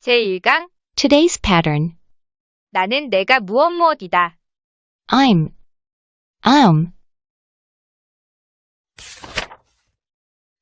제1강 Today's pattern. 나는 내가 무엇 무엇이다. I'm. I'm.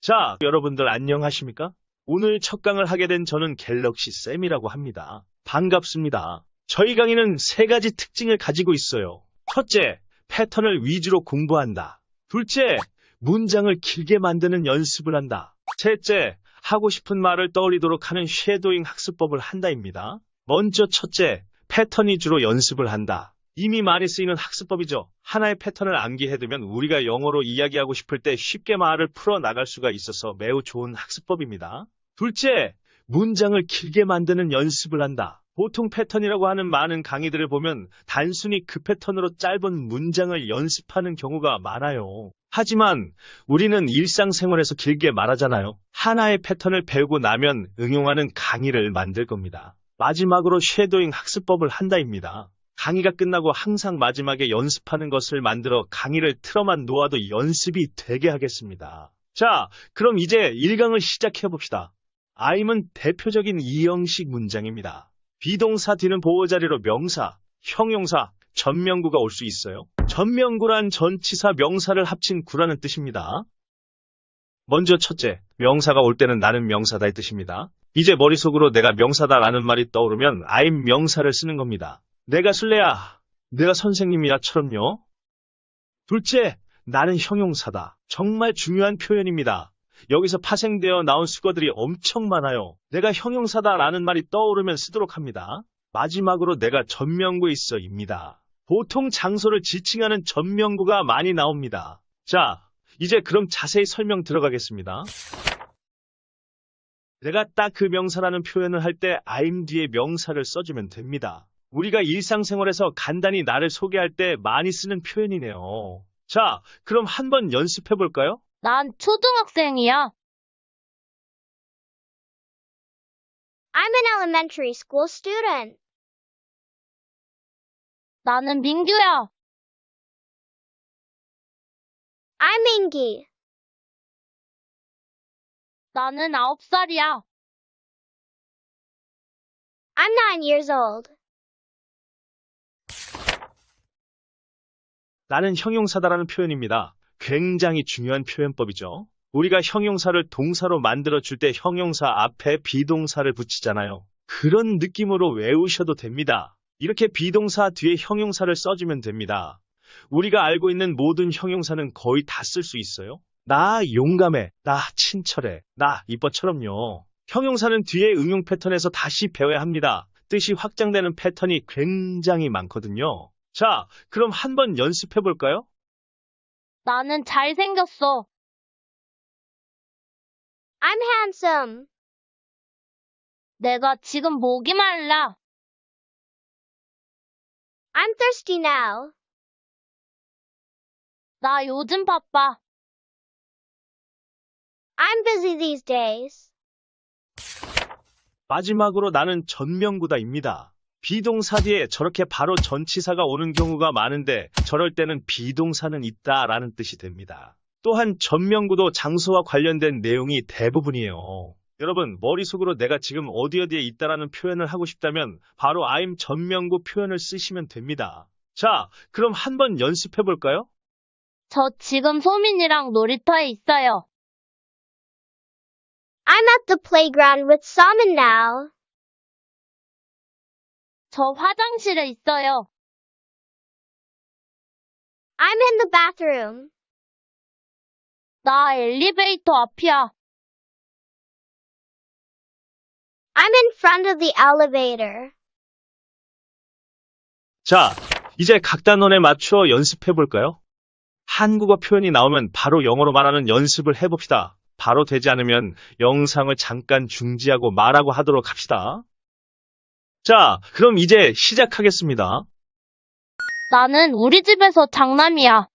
자, 여러분들 안녕하십니까? 오늘 첫 강을 하게 된 저는 갤럭시 쌤이라고 합니다. 반갑습니다. 저희 강의는 세 가지 특징을 가지고 있어요. 첫째, 패턴을 위주로 공부한다. 둘째, 문장을 길게 만드는 연습을 한다. 셋째, 하고 싶은 말을 떠올리도록 하는 쉐도잉 학습법을 한다입니다. 먼저 첫째, 패턴 위주로 연습을 한다. 이미 많이 쓰이는 학습법이죠. 하나의 패턴을 암기해두면 우리가 영어로 이야기하고 싶을 때 쉽게 말을 풀어나갈 수가 있어서 매우 좋은 학습법입니다. 둘째, 문장을 길게 만드는 연습을 한다. 보통 패턴이라고 하는 많은 강의들을 보면 단순히 그 패턴으로 짧은 문장을 연습하는 경우가 많아요. 하지만 우리는 일상생활에서 길게 말하잖아요. 하나의 패턴을 배우고 나면 응용하는 강의를 만들 겁니다. 마지막으로 쉐도잉 학습법을 한다입니다. 강의가 끝나고 항상 마지막에 연습하는 것을 만들어 강의를 틀어만 놓아도 연습이 되게 하겠습니다. 자, 그럼 이제 1강을 시작해 봅시다. I'은 대표적인 이형식 문장입니다. 비동사 뒤는 보호자리로 명사, 형용사, 전명구가 올 수 있어요. 전명구란 전치사 명사를 합친 구라는 뜻입니다. 먼저 첫째, 명사가 올 때는 나는 명사다의 뜻입니다. 이제 머릿속으로 내가 명사다라는 말이 떠오르면 I'm 명사를 쓰는 겁니다. 내가 술래야, 내가 선생님이야처럼요. 둘째, 나는 형용사다. 정말 중요한 표현입니다. 여기서 파생되어 나온 수거들이 엄청 많아요. 내가 형용사다라는 말이 떠오르면 쓰도록 합니다. 마지막으로 내가 전명구에 있어입니다. 보통 장소를 지칭하는 전명구가 많이 나옵니다. 자, 이제 그럼 자세히 설명 들어가겠습니다. 내가 딱 그 명사라는 표현을 할 때 I'm 뒤에 명사를 써주면 됩니다. 우리가 일상생활에서 간단히 나를 소개할 때 많이 쓰는 표현이네요. 자, 그럼 한번 연습해 볼까요? 난 초등학생이야. I'm an elementary school student. 나는 민규야. I'm Mingy. 나는 아홉 살이야. I'm nine years old. 나는 형용사다라는 표현입니다. 굉장히 중요한 표현법이죠. 우리가 형용사를 동사로 만들어 줄 때 형용사 앞에 비동사를 붙이잖아요. 그런 느낌으로 외우셔도 됩니다. 이렇게 비동사 뒤에 형용사를 써주면 됩니다. 우리가 알고 있는 모든 형용사는 거의 다 쓸 수 있어요. 나 용감해, 나 친절해, 나 이뻐처럼요. 형용사는 뒤에 응용 패턴에서 다시 배워야 합니다. 뜻이 확장되는 패턴이 굉장히 많거든요. 자, 그럼 한번 연습해 볼까요? 나는 잘생겼어. I'm handsome. 내가 지금 목이 말라. I'm thirsty now. 나 요즘 바빠. I'm busy these days. 마지막으로 나는 전명구다입니다. 비동사 뒤에 저렇게 바로 전치사가 오는 경우가 많은데 저럴 때는 비동사는 있다 라는 뜻이 됩니다. 또한 전명구도 장소와 관련된 내용이 대부분이에요. 여러분, 머릿속으로 내가 지금 어디 어디에 있다라는 표현을 하고 싶다면 바로 I'm 전명구 표현을 쓰시면 됩니다. 자, 그럼 한번 연습해 볼까요? 저 지금 소민이랑 놀이터에 있어요. I'm at the playground with Salmon now. 저 화장실에 있어요. I'm in the bathroom. 나 엘리베이터 앞이야. I'm in front of the elevator. 자, 이제 각 단원에 맞추어 연습해 볼까요? 한국어 표현이 나오면 바로 영어로 말하는 연습을 해봅시다. 바로 되지 않으면 영상을 잠깐 중지하고 말하고 하도록 합시다. 자, 그럼 이제 시작하겠습니다. 나는 우리 집에서 장남이야.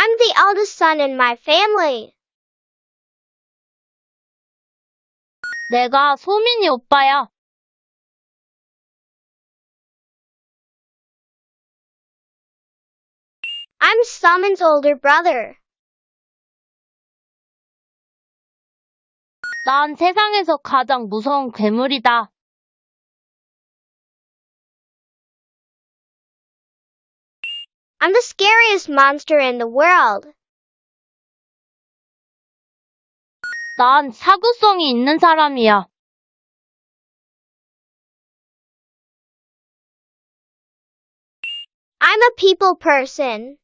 I'm the eldest son in my family. 내가 소민이 오빠야. I'm Salmon's older brother. 난 세상에서 가장 무서운 괴물이다. I'm the scariest monster in the world. 난 사구성이 있는 사람이야. I'm a people person.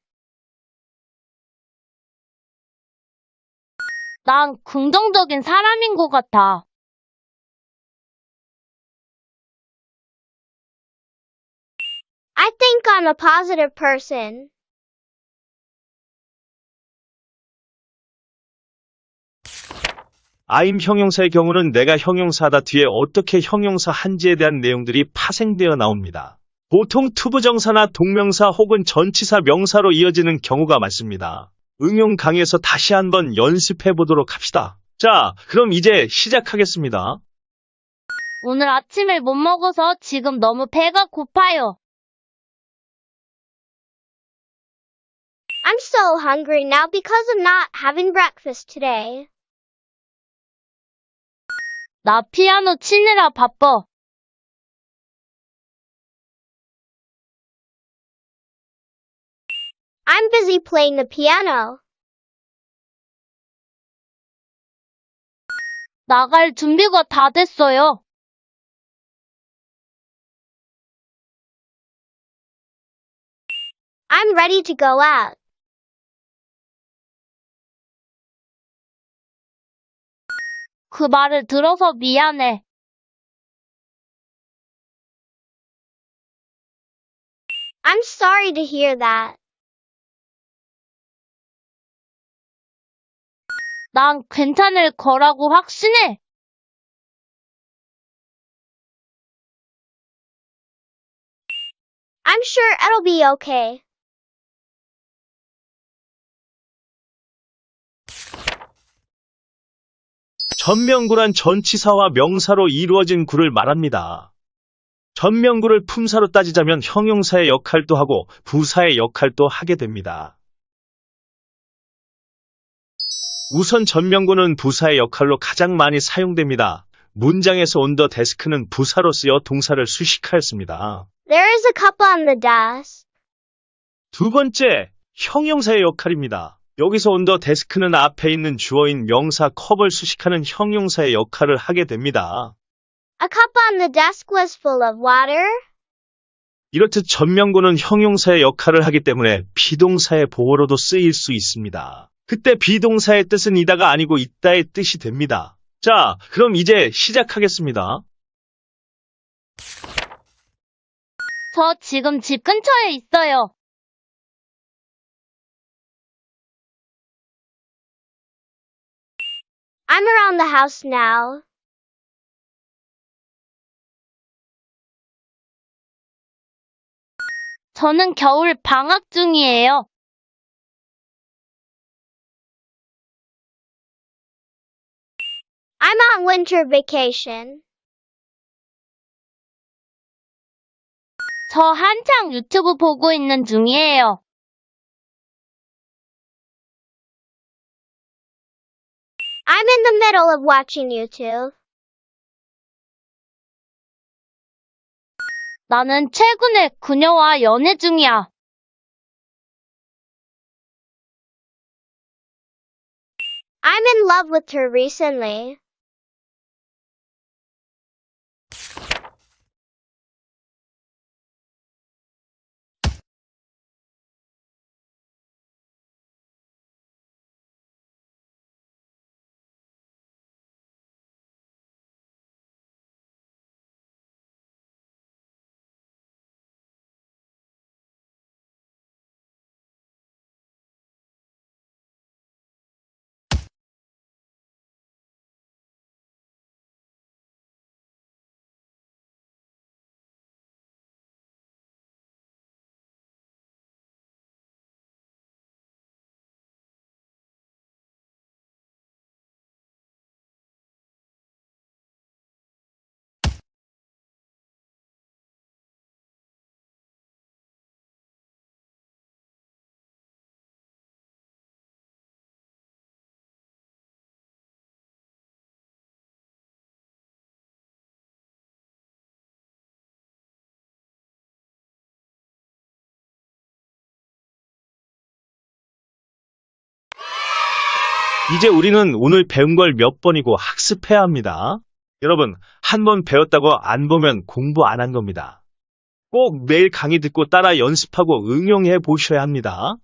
난 긍정적인 사람인 것 같아. I'm a positive person. I'm 형용사의 경우는 내가 형용사다 뒤에 어떻게 형용사 한지에 대한 내용들이 파생되어 나옵니다. 보통 투부정사나 동명사 혹은 전치사 명사로 이어지는 경우가 많습니다. 응용 강의에서 다시 한번 연습해 보도록 합시다. 자, 그럼 이제 시작하겠습니다. 오늘 아침을 못 먹어서 지금 너무 배가 고파요. I'm so hungry now because of not having breakfast today. 나 피아노 치느라 바빠. I'm busy playing the piano. 나갈 준비가 다 됐어요. I'm ready to go out. 그 말을 들어서 미안해. I'm sorry to hear that. 난 괜찮을 거라고 확신해. I'm sure it'll be okay. 전명구란 전치사와 명사로 이루어진 구를 말합니다. 전명구를 품사로 따지자면 형용사의 역할도 하고 부사의 역할도 하게 됩니다. 우선 전명구는 부사의 역할로 가장 많이 사용됩니다. 문장에서 온더 데스크는 부사로 쓰여 동사를 수식하였습니다. There is a cup on the desk. 두 번째, 형용사의 역할입니다. 여기서 온더 데스크는 앞에 있는 주어인 명사 컵을 수식하는 형용사의 역할을 하게 됩니다. A cup on the desk was full of water. 이렇듯 전명구는 형용사의 역할을 하기 때문에 비동사의 보호로도 쓰일 수 있습니다. 그때 비동사의 뜻은 이다가 아니고 있다의 뜻이 됩니다. 자, 그럼 이제 시작하겠습니다. 저 지금 집 근처에 있어요. I'm around the house now. 저는 겨울 방학 중이에요. I'm on winter vacation. 저 한창 유튜브 보고 있는 중이에요. I'm in the middle of watching YouTube. 나는 최근에 그녀와 연애 중이야. I'm in love with her recently. 이제 우리는 오늘 배운 걸 몇 번이고 학습해야 합니다. 여러분, 한 번 배웠다고 안 보면 공부 안 한 겁니다. 꼭 매일 강의 듣고 따라 연습하고 응용해 보셔야 합니다.